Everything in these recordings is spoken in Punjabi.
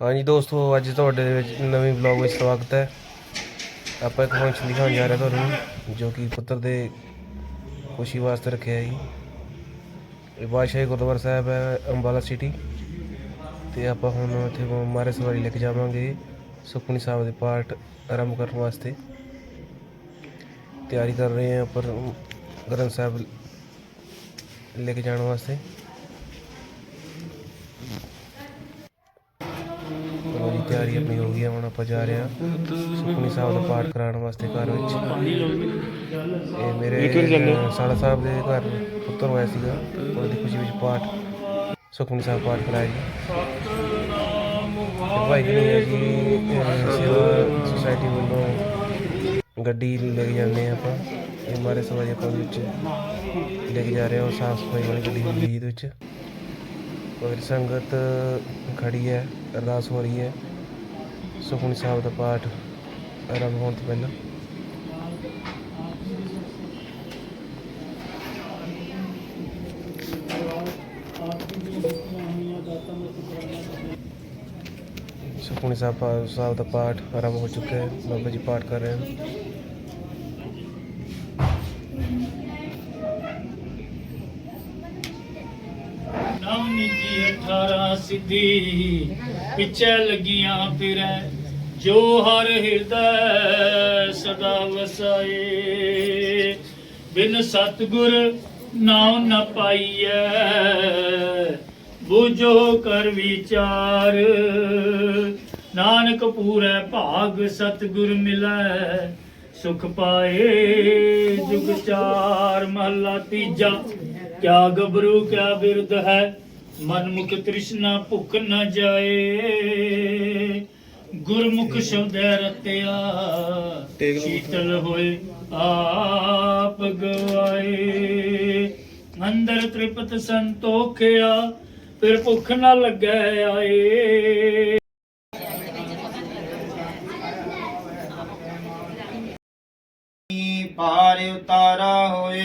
ਹਾਂਜੀ ਦੋਸਤੋ, ਅੱਜ ਤੁਹਾਡੇ ਵਿੱਚ ਨਵੀਂ ਵਲੌਗ ਵਿੱਚ ਸਵਾਗਤ ਹੈ। ਆਪਾਂ ਇੱਕ ਫੰਕਸ਼ਨ ਦਿਖਾਉਣ ਜਾ ਰਹੇ ਤੁਹਾਨੂੰ, ਜੋ ਕਿ ਪੁੱਤਰ ਦੇ ਖੁਸ਼ੀ ਵਾਸਤੇ ਰੱਖਿਆ ਜੀ। ਇਹ ਬਾਦਸ਼ਾਹੀ ਗੁਰਦੁਆਰਾ ਸਾਹਿਬ ਹੈ, ਅੰਬਾਲਾ ਸਿਟੀ ਤੇ ਆਪਾਂ ਹੁਣ ਇੱਥੇ ਮਾਰੇ ਸਵਾਰੀ ਲੈ ਕੇ ਜਾਵਾਂਗੇ, ਸੁਖਮਨੀ ਸਾਹਿਬ ਦੇ ਪਾਠ ਆਰੰਭ ਕਰਨ ਵਾਸਤੇ। ਤਿਆਰੀ ਕਰ ਰਹੇ ਹਾਂ ਪਰ ਗ੍ਰੰਥ ਸਾਹਿਬ ਲੈ ਕੇ ਜਾਣ ਵਾਸਤੇ ਚਲੋ ਜੀ ਤਿਆਰੀ ਆਪਣੀ ਹੋ ਗਈ ਹੈ ਹੁਣ ਆਪਾਂ ਜਾ ਰਹੇ ਹਾਂ ਸੁਖਮਨੀ ਸਾਹਿਬ ਦਾ ਪਾਠ ਕਰਾਉਣ ਵਾਸਤੇ ਘਰ ਵਿੱਚ। ਇਹ ਮੇਰੇ ਸਾਲਾ ਸਾਹਿਬ ਦੇ ਘਰ ਪੁੱਤਰ ਹੋਇਆ ਸੀਗਾ ਉਹਨਾਂ ਦੀ ਖੁਸ਼ੀ ਵਿੱਚ ਪਾਠ ਸੁਖਮਨੀ ਸਾਹਿਬ ਪਾਠ ਕਰਾਇਆ ਜੀ। ਭਾਈ ਜੀ ਨੇ ਜੀ ਸੇਵਾ ਸੁਸਾਇਟੀ ਵੱਲੋਂ ਗੱਡੀ ਲੈ ਕੇ ਜਾਂਦੇ ਆਪਾਂ। ਇਹ ਮਾਰੇ ਸਵਾਰੀ ਆਪਾਂ ਉਹਦੇ ਵਿੱਚ ਲੈ ਕੇ ਜਾ ਰਹੇ ਹਾਂ ਸਾਫ਼ ਸਫ਼ਾਈ ਵਾਲੀ ਗੱਡੀ ਹੁੰਦੀ ਹੈ ਇਹਦੇ ਵਿੱਚ। ਔਰ ਸੰਗਤ ਖੜੀ ਹੈ ਅਰਦਾਸ ਹੋ ਰਹੀ ਹੈ। ਸੁਖਮਨੀ ਸਾਹਿਬ ਦਾ ਪਾਠ ਆਰੰਭ ਹੋਣ ਤੋਂ ਪਹਿਲਾਂ। ਸੁਖਮਨੀ ਸਾਹਿਬ ਸਾਹਿਬ ਦਾ ਪਾਠ ਆਰੰਭ ਹੋ ਚੁੱਕਾ ਹੈ। ਬਾਬਾ ਜੀ ਪਾਠ ਕਰ ਰਹੇ ਹਨ। ਨਵ ਨਿੱਕੀ 18 ਸਿੱਧੀ ਪਿੱਛੇ ਲੱਗੀਆਂ ਫਿਰੈ। ਜੋ ਹਰ ਹਿਰਦੈ ਸਦਾ ਵਸਾਏ, ਬਿਨ ਸਤਗੁਰ ਨਾਮ ਨ ਪਾਈਐ, ਬੁਝੋ ਕਰ ਵਿਚਾਰ। ਨਾਨਕ ਪੂਰੈ ਭਾਗ ਸਤਗੁਰ ਮਿਲੈ, ਸੁਖ ਪਾਏ ਜੁਗ ਚਾਰ। ਮਹਲਾ ਤੀਜਾ, ਕਿਆ ਗਬਰੂ ਕਿਆ ਬਿਰਧ ਹੈ, ਮਨ ਮੁਖ ਤ੍ਰਿਸ਼ਨਾ ਭੁੱਖ ਨ ਜਾਏ। ਗੁਰਮੁਖ ਸ਼ਬਦੈ ਰਤਿਆ ਸ਼ੀਤਲ ਹੋਏ ਆਪ ਗਵਾਏ। ਅੰਦਰ ਤ੍ਰਿਪਤ ਸੰਤੋਖਿਆ ਫਿਰ ਭੁੱਖ ਨ ਲੱਗੈ ਆਏ। ਪਾਰ ਉਤਾਰਾ ਹੋਏ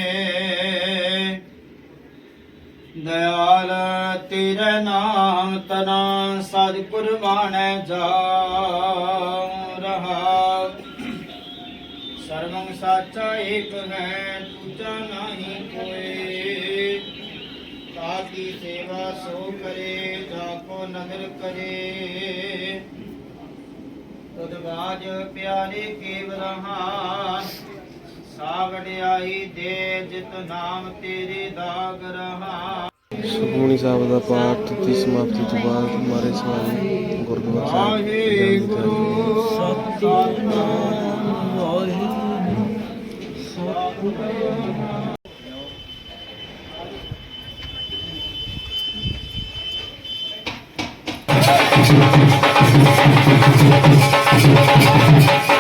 ਦਇਆਲ ਤੇਰੇ ਨਾਮ ਤਨਾ ਸਦ ਕੁਰਬਾਨੈ ਜਾ ਰਹਾ। ਸਰਵੰ ਸਾਚਾ ਏਕ ਹੈ, ਦੂਜਾ ਨਹੀਂ ਕੋਏ। ਤਾਕੀ ਸੇਵਾ ਸੋ ਕਰੇ, ਜਾ ਕੋ ਨਦਰ ਕਰੇ। ਤਦਵਾਜ ਪਿਆਰੇ ਕੇਵ ਰਹਾ। ਸਾ ਦੇ, ਜਿਤ ਨਾਮ ਤੇਰੇ ਦਾਗ ਰਹਾ। ਸੁਖਮਨੀ ਸਾਹਿਬ ਦਾ ਪਾਠ ਦੀ ਸਮਾਪਤੀ ਤੋਂ ਬਾਅਦ ਮਾਰੇ ਸਵਾਰੀ ਗੁਰਦੁਆਰਾ ਸਾਹਿਬ ਜਾਣ ਦੀ ਤਿਆਰੀ ਹੈ। ਵਾਹਿਗੁਰੂ